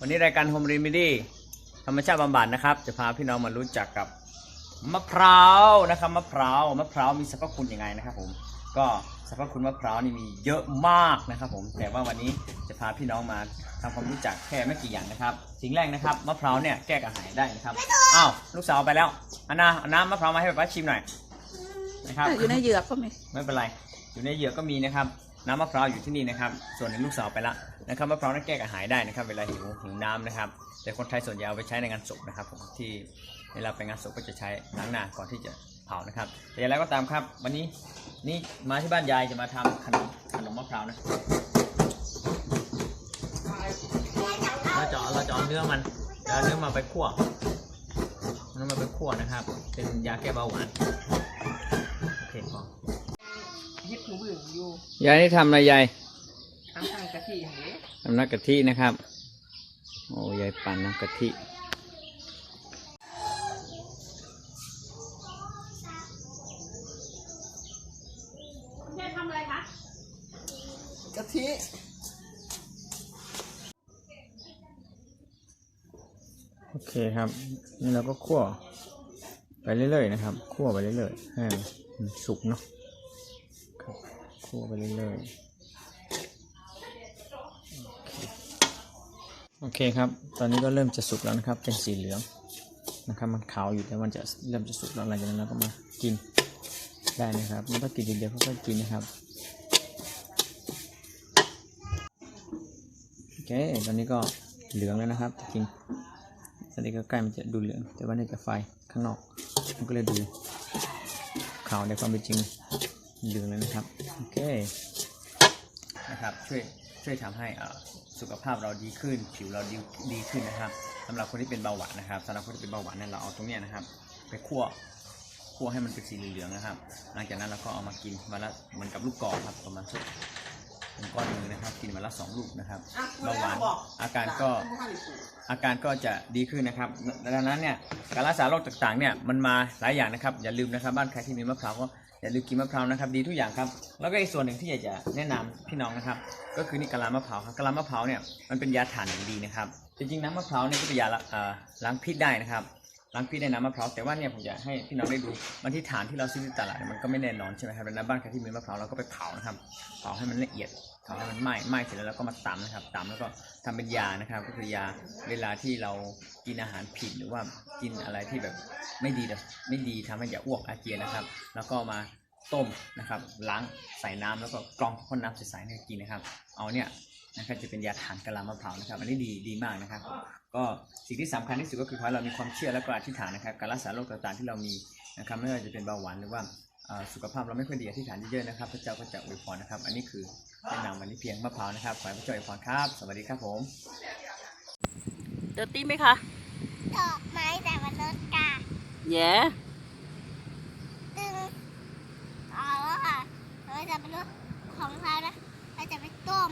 วันนี้รายการ Home Remedy ธรรมชาติบำบัดนะครับ จะพาพี่น้องมารู้จักกับมะพร้าวนะครับมะพร้าวมะพร้าวมีสรรพคุณยังไงนะครับผมก็สรรพคุณมะพร้าวนี่มีเยอะมากนะครับผมแต่ว่าวันนี้จะพาพี่น้องมาทำความรู้จักแค่ไม่กี่อย่างนะครับ สิ่งแรกนะครับมะพร้าวเนี่ยแก้กระหายได้นะครับอ้าวลูกสาวเอาไปแล้วอันนาเอาน้ำมะพร้าวมาให้ป้าชิมหน่อยนะครับอยู่ในเหยือกก็มีไม่เป็นไร อยู่ในเหยือกก็มีนะครับ น้ำมะพร้าวอยู่ที่นี่นะครับ ส่วนหนึ่งลูกสาวไปละนะครับมะพร้าวนั้นแก้กระหายได้นะครับ เวลาหิวหิวน้ำนะครับ แต่คนไทยส่วนใหญ่เอาไปใช้ในงานศพนะครับผมที่เวลาไปงานศพก็จะใช้ล้างหน้าก่อนที่จะเผานะครับ แต่อย่างไรก็ตามครับ วันนี้นี่มาที่บ้านยายจะมาทำขนมขนมมะพร้าวนะเราจะเอาเราจะเอาเนื้อมันเอาเนื้อมาไปคั่วเอาเนื้อมาไปคั่วนะครับ เป็นยาแก้เบาหวานโอเคพอ เฮ็ดหนูบึ่งอยู่ยายนี่ทำอะไรยายทางทางกะทิอย่างนี้ทำน้ำกะทินะครับ โอ้ยายปั่นน้ำกะทิกะทิโอเคครับ นี่เราก็คั่วไปเรื่อยๆนะครับ คั่วไปเรื่อยๆให้มันสุกเนาะครับ คั่วไปเรื่อยๆโอเคครับ ตอนนี้ก็เริ่มจะสุกแล้วนะครับ เป็นสีเหลืองนะครับมันขาวอยู่แต่มันจะเริ่มจะสุกแล้วหลังจากนั้นเราก็มากินได้นะครับไม่ต้องกินทีเดียวค่อยๆกินนะครับโอเคตอนนี้ก็เหลืองแล้วนะครับจริงตอนนี้ก็ใกล้มันจะดูเหลือง แต่ว่านี่จะไฟข้างนอกมันก็เลยดูขาวในความเป็นจริง เหลืองแล้วนะครับ โอเค นะครับ ช่วย ช่วยทำให้สุขภาพเราดีขึ้น ผิวเราดีดีขึ้นนะครับสำหรับคนที่เป็นเบาหวานนะครับสำหรับคนที่เป็นเบาหวานเนี่ยเราเอาตรงเนี้ยนะครับ ไปคั่วคั่วให้มันเป็นสีเหลืองนะครับ หลังจากนั้นเราก็เอามากินวันละเหมือนกับลูกกอกครับประมาณสัก เป็นก้อนมือนะครับ กินวันละสองลูกนะครับเบาหวานอาการก็อาการก็จะดีขึ้นนะครับดังนั้นเนี่ยการรักษาโรคต่างๆเนี่ยมันมาหลายอย่างนะครับ อย่าลืมนะครับบ้านใครที่มีมะพร้าวก็อย่าลืมกินมะพร้าวนะครับ ดีทุกอย่างครับ แล้วก็อีกส่วนหนึ่งที่อยากจะแนะนำพี่น้องนะครับ ก็คือนี่กะลามะพร้าวครับกะลามะพร้าวเนี่ยมันเป็นยาถ่านอย่างดีนะครับจริงๆน้ำมะพร้าวเนี่ยก็เป็นยาละเอ่อล้างพิษได้นะครับ ล้างพิษในน้ำมะพร้าวแต่ว่าเนี่ยผมอยากให้พี่น้องได้ดูมันที่ฐานที่เราซื้อที่ตลาดมันก็ไม่แน่นอนใช่ไหมครับดังนั้นบ้านใครที่มีมะพร้าวเราก็ไปเผานะครับเผาให้มันละเอียดเผาให้มันไหม้ไหม้เสร็จแล้วเราก็มาตำนะครับตำแล้วก็ทำเป็นยานะครับ ก็คือยาเวลาที่เรากินอาหารผิดหรือว่ากินอะไรที่แบบไม่ดีไม่ดีทำให้อย่าอ้วกอาเจียนนะครับ แล้วก็มา ต้มนะครับล้างใส่น้ำแล้วก็กรองพ่นน้ำใสๆให้กินนะครับ เอาเนี่ยนะครับจะเป็นยาถ่านกะลามะพร้าวนะครับอันนี้ดีดีมากนะครับ ก็สิ่งที่สำคัญที่สุดก็คือขอให้เรามีความเชื่อและก็อธิษฐานนะครับ การรักษาโรคต่างๆที่เรามีนะครับไม่ว่าจะเป็นเบาหวานหรือว่าเอ่อสุขภาพเราไม่ค่อยดีอธิษฐานเยอะๆนะครับพระเจ้าก็จะอวยพรนะครับ อันนี้คือแนะนำวันนี้เพียงมะพร้าวนะครับขอให้พระเจ้าอวยพรครับ สวัสดีครับผมเดอร์ตี้ไหมคะดอกไม้แต่มันลดกาแย่ ของเรานะเราจะไปต้ม